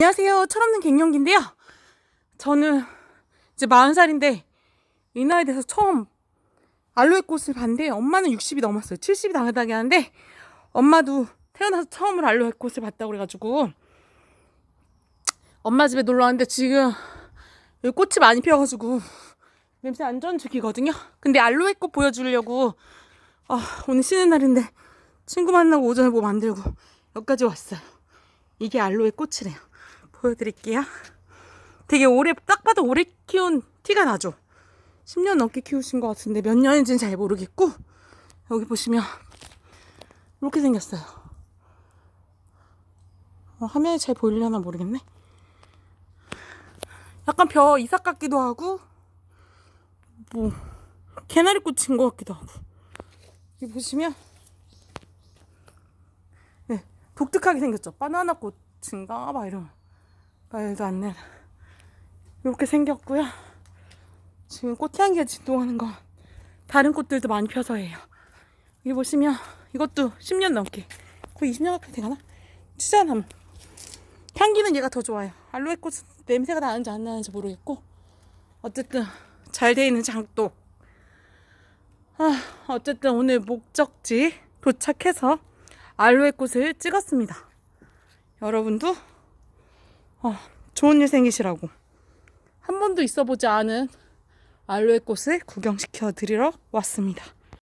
안녕하세요. 철없는 갱년기인데요. 저는 이제 40살인데 이 나이 돼서 처음 알로에 꽃을 봤는데 엄마는 60이 넘었어요. 70이 당하다게 하는데 엄마도 태어나서 처음으로 알로에 꽃을 봤다고 그래가지고 엄마 집에 놀러 왔는데 지금 여기 꽃이 많이 피어가지고 냄새 완전 죽이거든요. 근데 알로에 꽃 보여주려고 아, 오늘 쉬는 날인데 친구 만나고 오전에 뭐 만들고 여기까지 왔어요. 이게 알로에 꽃이래요. 보여드릴게요. 되게 오래, 딱 봐도 오래 키운 티가 나죠? 10년 넘게 키우신 것 같은데 몇 년인지는 잘 모르겠고, 여기 보시면, 이렇게 생겼어요. 어, 화면에 잘 보이려나 모르겠네. 약간 벼 이삭 같기도 하고, 뭐, 개나리 꽃인 것 같기도 하고. 여기 보시면, 네, 독특하게 생겼죠? 바나나 꽃인가? 막 이런. 말도 안 돼. 이렇게 생겼고요. 지금 꽃향기가 진동하는 건 다른 꽃들도 많이 펴서예요. 여기 보시면 이것도 10년 넘게 거의 20년 가까이 돼가나? 치자나무. 향기는 얘가 더 좋아요. 알로에 꽃 냄새가 나는지 안 나는지 모르겠고 어쨌든 잘 돼 있는 장독. 아, 어쨌든 오늘 목적지 도착해서 알로에 꽃을 찍었습니다. 여러분도 어, 좋은 일 생기시라고 한 번도 있어보지 않은 알로에 꽃을 구경시켜 드리러 왔습니다.